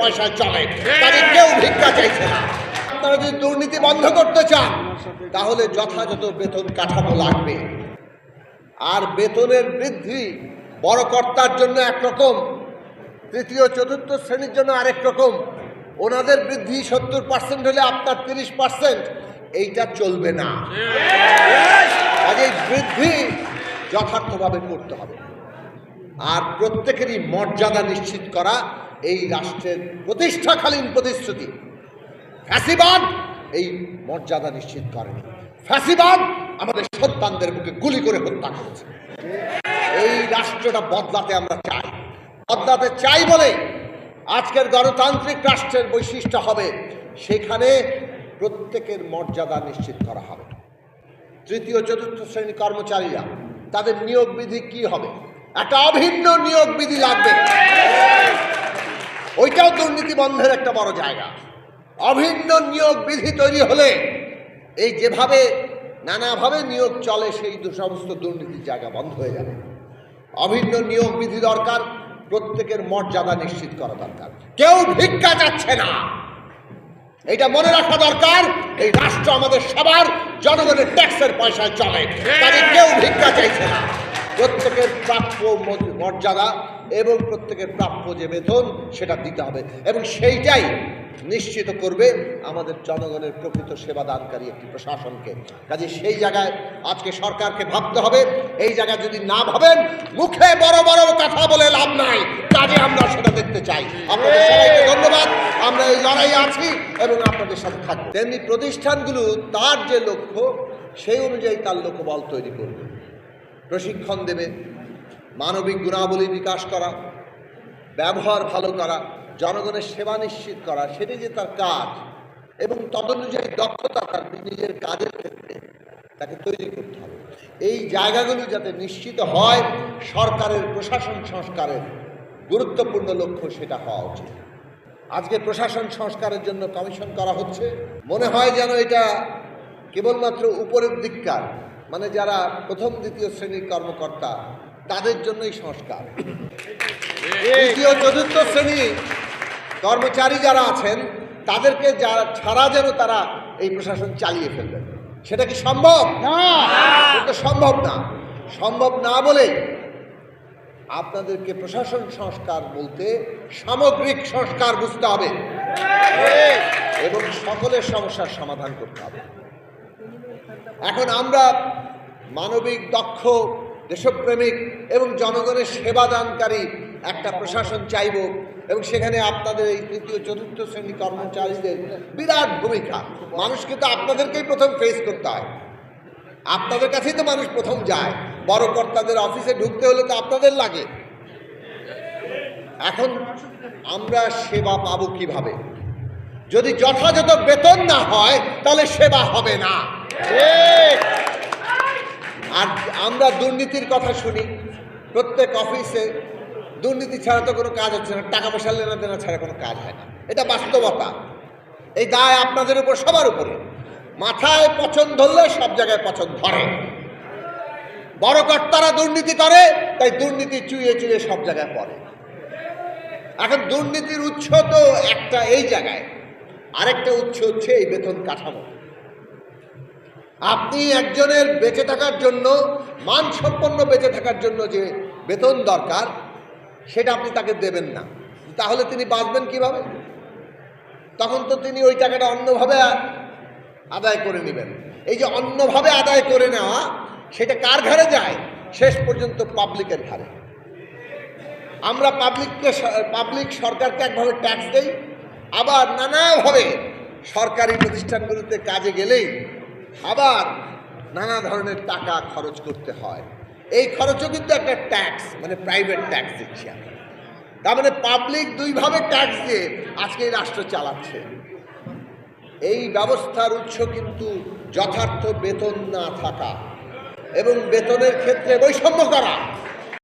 পয়সায় চলে তাদের কেউ ভিক্ষা চাইছে না। আপনারা যদি দুর্নীতি বন্ধ করতে চান তাহলে যথাযথ বেতন কাঠামো লাগবে। আর বেতনের বৃদ্ধি বড় কর্তার জন্য একরকম তৃতীয় চতুর্থ শ্রেণির জন্য আরেক রকম। ওনাদের বৃদ্ধি সত্তর পার্সেন্ট হলে আপনার তিরিশ পার্সেন্ট এইটা চলবে না। কাজে বৃদ্ধি যথার্থভাবে করতে হবে। আর প্রত্যেকেরই মর্যাদা নিশ্চিত করা এই রাষ্ট্রের প্রতিষ্ঠাকালীন প্রতিশ্রুতি। ফ্যাসিবাদ এই মর্যাদা নিশ্চিত করেনি। ফ্যাসিবাদ আমাদের সন্তানদের বুকে গুলি করে হত্যা করেছে। এই রাষ্ট্রটা বদলাতে আমরা চাই। বদলাতে চাই বলে আজকের গণতান্ত্রিক রাষ্ট্রের বৈশিষ্ট্য হবে সেখানে প্রত্যেকের মর্যাদা নিশ্চিত করা হবে। তৃতীয়, চতুর্থ শ্রেণি কর্মচারীরা তাদের নিয়োগ বিধি কি হবে? একটা অভিন্ন নিয়োগ বিধি লাগবে। ওইটাও দুর্নীতি বন্ধের একটা বড় জায়গা। অভিন্ন নিয়োগ বিধি তৈরি হলে এই যেভাবে নানাভাবে নিয়োগ চলে সেই দু- সমস্ত দুর্নীতির জায়গা বন্ধ হয়ে যাবে। অভিন্ন নিয়োগ বিধি দরকার প্রত্যেকের মর্যাদা নিশ্চিত করা দরকার। কেউ ভিক্ষা চাচ্ছে না। এটা মনে রাখা দরকার এই রাষ্ট্র আমাদের সবার জনগণের ট্যাক্সের পয়সায় চলে। তাদের কেউ ভিক্ষা প্রত্যেকের প্রাপ্য মর্যাদা এবং প্রত্যেকের প্রাপ্য যে বেতন, সেটা দিতে হবে। এবং সেইটাই নিশ্চিত করবে আমাদের জনগণের প্রকৃত সেবা দানকারী একটি প্রশাসনকে। কাজে সেই জায়গায় আজকে সরকারকে ভাবতে হবে, এই জায়গায় যদি না ভাবেন, মুখে বড় বড় কথা বলে লাভ নাই। কাজে আমরা সেটা দেখতে চাই। আপনাদের ধন্যবাদ। আমরা এই লড়াই আছি এবং আপনাদের সাথে থাকব। তেমনি প্রতিষ্ঠানগুলো তার যে লক্ষ্য, সেই অনুযায়ী তার লক্ষ্যবল তৈরি করবে। প্রশিক্ষণ দেবে, মানবিক গুণাবলী বিকাশ করা, ব্যবহার ভালো করা, জনগণের সেবা নিশ্চিত করা, সেটি যে তার কাজ এবং তদনুযায়ী দক্ষতা তার নিজের কাজের ক্ষেত্রে তাকে তৈরি করতে হবে। এই জায়গাগুলো যাতে নিশ্চিত হয়, সরকারের প্রশাসন সংস্কারের গুরুত্বপূর্ণ লক্ষ্য সেটা হওয়া উচিত। আজকে প্রশাসন সংস্কারের জন্য কমিশন করা হচ্ছে। মনে হয় যেন এটা কেবলমাত্র উপরের দিককার মানে যারা প্রথম দ্বিতীয় শ্রেণির কর্মকর্তা তাদের জন্যই সংস্কার। তৃতীয় চতুর্থ শ্রেণি কর্মচারী যারা আছেন তাদেরকে যারা ছাড়া যেন তারা এই প্রশাসন চালিয়ে ফেলবেন সেটা কি সম্ভব? না। সম্ভব না। সম্ভব না বলে আপনাদেরকে প্রশাসন সংস্কার বলতে সামগ্রিক সংস্কার বুঝতে হবে। এবং সকলের সমস্যার সমাধান করতে হবে। এখন আমরা মানবিক, দক্ষ, দেশপ্রেমিক এবং জনগণের সেবাদানকারী একটা প্রশাসন চাইব এবং সেখানে আপনাদের এই তৃতীয়, চতুর্থ শ্রেণি কর্মচারীদের বিরাট ভূমিকা। মানুষকে তো আপনাদেরকেই প্রথম ফেস করতে হয়। আপনাদের কাছেই তো মানুষ প্রথম যায়। বড় কর্তাদের অফিসে ঢুকতে হলে তো আপনাদের লাগে। এখন আমরা সেবা পাবো কীভাবে? যদি যথাযথ বেতন না হয়, তাহলে সেবা হবে না। আর আমরা দুর্নীতির কথা শুনি। প্রত্যেক অফিসে দুর্নীতি ছাড়া তো কোনো কাজ হচ্ছে না, টাকা পয়সা লেনা দেনা ছাড়া কোনো কাজ হয় না। এটা বাস্তবতা। এই দায় আপনাদের উপর, সবার উপরে। মাথায় পছন্দ ধরলে সব জায়গায় পছন্দ ধরে। বড় কর্তারা দুর্নীতি করে, তাই দুর্নীতি চুয়ে চুয়ে সব জায়গায় পড়ে। এখন দুর্নীতির উৎস তো একটা এই জায়গায়। আরেকটা উৎস হচ্ছে এই বেতন কাঠামো। আপনি একজনের বেঁচে থাকার জন্য, মানসম্পন্ন বেঁচে থাকার জন্য যে বেতন দরকার, সেটা আপনি তাকে দেবেন না। তাহলে তিনি বাঁচবেন কীভাবে? তখন তো তিনি ওই টাকাটা অন্যভাবে আদায় করে নেবেন। এই যে অন্যভাবে আদায় করে নেওয়া, সেটা কার ঘাড়ে যায়? শেষ পর্যন্ত পাবলিকের ঘাড়ে। আমরা পাবলিককে পাবলিক সরকারকে একভাবে ট্যাক্স দেই, আবার নানাভাবে সরকারি প্রতিষ্ঠানগুলোতে কাজে গেলেই আবার নানা ধরনের টাকা খরচ করতে হয়। এই খরচও কিন্তু একটা ট্যাক্স মানে প্রাইভেট ট্যাক্স দিচ্ছি আমি। তার মানে পাবলিক দুইভাবে ট্যাক্স দিয়ে আজকে এই রাষ্ট্র চালাচ্ছে। এই ব্যবস্থার উৎস কিন্তু যথার্থ বেতন না থাকা এবং বেতনের ক্ষেত্রে বৈষম্য করা।